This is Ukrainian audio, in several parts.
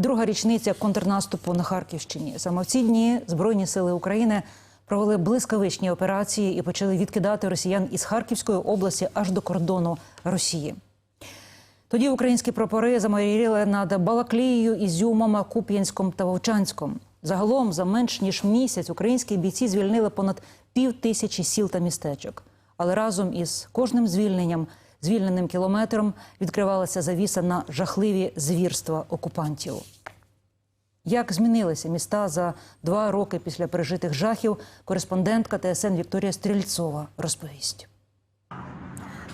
Друга річниця контрнаступу на Харківщині. Саме в ці дні Збройні сили України провели блискавичні операції і почали відкидати росіян із Харківської області аж до кордону Росії. Тоді українські прапори замаріли над Балаклією, Ізюмом, Куп'янськом та Вовчанськом. Загалом за менш ніж місяць українські бійці звільнили понад пів тисячі сіл та містечок. Але разом із кожним звільненням, звільненим кілометром, відкривалася завіса на жахливі звірства окупантів. Як змінилися міста за два роки після пережитих жахів, кореспондентка ТСН Вікторія Стрільцова розповість.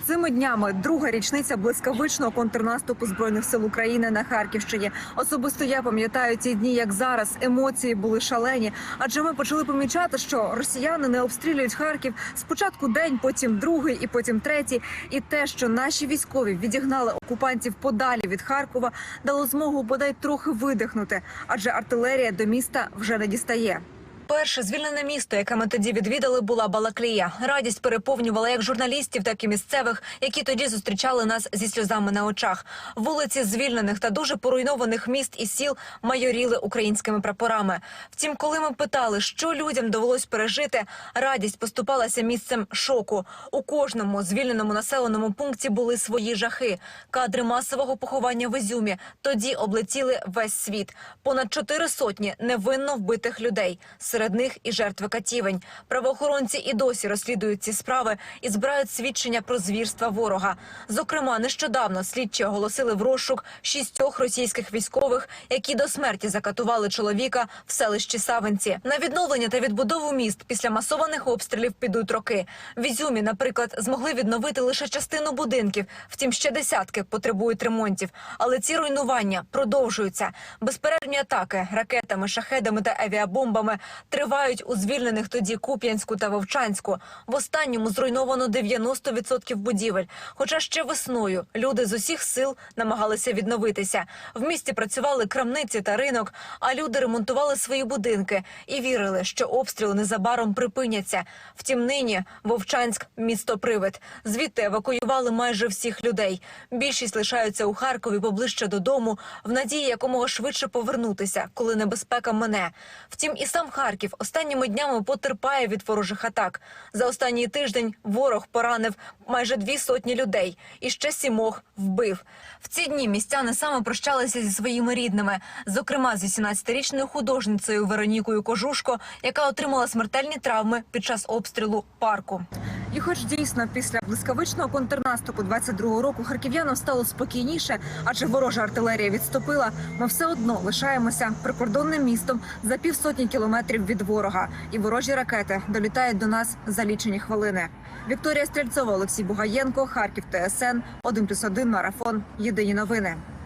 Цими днями друга річниця блискавичного контрнаступу збройних сил України на Харківщині. Особисто я пам'ятаю ці дні, як зараз емоції були шалені, адже ми почали помічати, що росіяни не обстрілюють Харків спочатку день, потім другий і потім третій. І те, що наші військові відігнали окупантів подалі від Харкова, дало змогу бодай трохи видихнути, адже артилерія до міста вже не дістає. Перше звільнене місто, яке ми тоді відвідали, була Балаклія. Радість переповнювала як журналістів, так і місцевих, які тоді зустрічали нас зі сльозами на очах. Вулиці звільнених та дуже поруйнованих міст і сіл майоріли українськими прапорами. Втім, коли ми питали, що людям довелось пережити, радість поступалася місцем шоку. У кожному звільненому населеному пункті були свої жахи. Кадри масового поховання в Ізюмі тоді облетіли весь світ. Понад чотири сотні невинно вбитих людей. Серед них і жертви катівень. Правоохоронці і досі розслідують ці справи і збирають свідчення про звірства ворога. Зокрема, нещодавно слідчі оголосили в розшук шістьох російських військових, які до смерті закатували чоловіка в селищі Савинці. На відновлення та відбудову міст після масованих обстрілів підуть роки. В Ізюмі, наприклад, змогли відновити лише частину будинків. Втім, ще десятки потребують ремонтів. Але ці руйнування продовжуються. Безперервні атаки ракетами, шахедами та авіабомбами тривають у звільнених тоді Куп'янську та Вовчанську. В останньому зруйновано 90% будівель. Хоча ще весною люди з усіх сил намагалися відновитися. В місті працювали крамниці та ринок, а люди ремонтували свої будинки і вірили, що обстріли незабаром припиняться. Втім, нині Вовчанськ місто привид. Звідти евакуювали майже всіх людей. Більшість лишаються у Харкові поближче додому, в надії якомога швидше повернутися, коли небезпека мине. Втім, і сам Харків останніми днями потерпає від ворожих атак. За останній тиждень ворог поранив майже дві сотні людей і ще сімох вбив. В ці дні містяни саме прощалися зі своїми рідними, зокрема з 18-річною художницею Веронікою Кожушко, яка отримала смертельні травми під час обстрілу парку. І, хоч дійсно після блискавичного контрнаступу 22-го року харків'янам стало спокійніше, адже ворожа артилерія відступила, ми все одно лишаємося прикордонним містом за півсотні кілометрів від ворога, і ворожі ракети долітають до нас за лічені хвилини. Вікторія Стрільцова, Олексій Бугаєнко, Харків, ТСН, 1+,1, Марафон. Єдині новини.